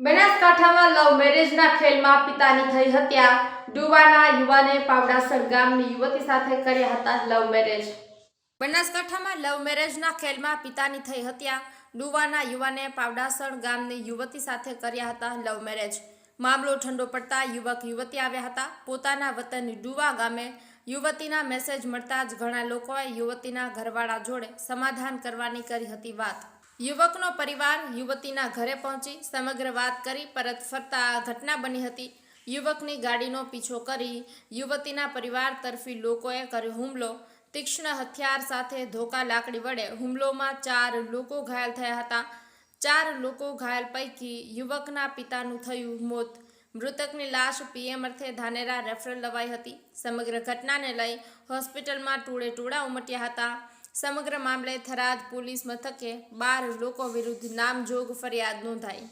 બનાસકાંઠામાં લવ મેરેજના ખેલમાં પિતાની થઈ હત્યા. ડુવાના યુવાને પાવડાસર ગામની યુવતી સાથે કર્યા હતા લવ મેરેજ. બનાસકાંઠામાં લવ મેરેજના ખેલમાં પિતાની થઈ હત્યા. ડુવાના યુવાને પાવડાસર ગામની યુવતી સાથે કર્યા હતા લવ મેરેજ. મામલો ઠંડો પડતા યુવક યુવતી આવ્યા હતા. પોતાના વતન ડુવા ગામે યુવતીના મેસેજ મળતા જ ઘણા લોકોએ યુવતીના ઘરવાળા જોડે સમાધાન કરવાની કરી હતી વાત. યુવકનો પરિવાર યુવતીના ઘરે પહોંચી સમગ્ર વાત કરી, પરત ફરતા આ ઘટના બની હતી. યુવકની ગાડીનો પીછો કરી યુવતીના પરિવાર તરફી લોકોએ કર્યો હુમલો. તીક્ષ્ણ હથિયાર સાથે ધોકા લાકડી વડે હુમલોમાં ચાર લોકો ઘાયલ થયા હતા. ચાર લોકો ઘાયલ પૈકી યુવકના પિતાનું થયું મોત. મૃતકની લાશ પીએમ અર્થે ધાનેરા રેફરલ લવાઈ હતી. સમગ્ર ઘટનાને લઈ હોસ્પિટલમાં ટોળે ટોળા ઉમટ્યા હતા. સમગ્ર મામલે થરાદ પોલીસ મથકે બાર લોકો વિરુદ્ધ નામજોગ ફરિયાદ નોંધાઈ.